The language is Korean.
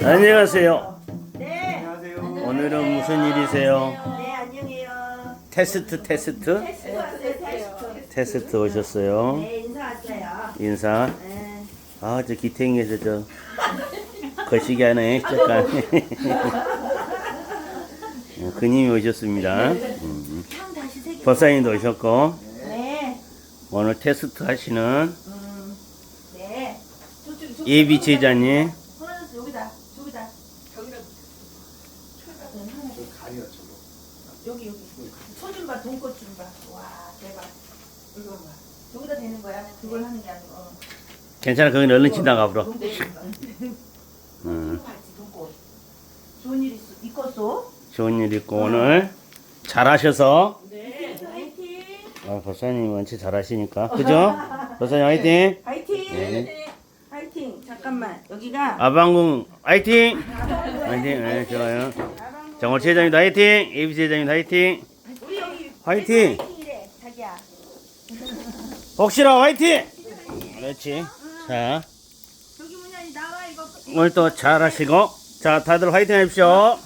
안녕하세요. 네. 안녕하세요. 오늘은 무슨 일이세요? 네, 안녕해요. 테스트 테스트 테스트 왔어요, 테스트. 테스트 오셨어요. 네, 인사 왔어요. 인사. 네. 아 저 기탱에서 저 거시기 하네 잠깐. 어, 그님이 오셨습니다. 음. 다시 세 개. 법사님도 오셨고 네. 오늘 테스트 하시는 음. 네. 예비 제자님. 하나, 여기다. 저기다. 여기다. 가리가 저거. 여기, 여기. 봐, 돈꽃 좀 봐. 와, 대박. 이거 봐. 여기다 대는 거야? 그걸 하는 게 아니고. 어. 괜찮아 거기는 얼른 지나가 보러. 돈꽃. 음. 좋은 일 있어. 있겠어? 좋은 일 있고 오늘 잘하셔서 네. 화이팅. 아, 법사님 원체 잘하시니까 그죠? 법사님 화이팅! 화이팅. 네. 화이팅. 잠깐만. 여기가 아방궁 화이팅! 화이팅! 네, 좋아요. 정월 체장님도 화이팅! 예비 체장님도 화이팅! 화이팅! 복실아 화이팅! 그렇지. 자. 오늘 또 잘하시고 자, 다들 화이팅 하십시오.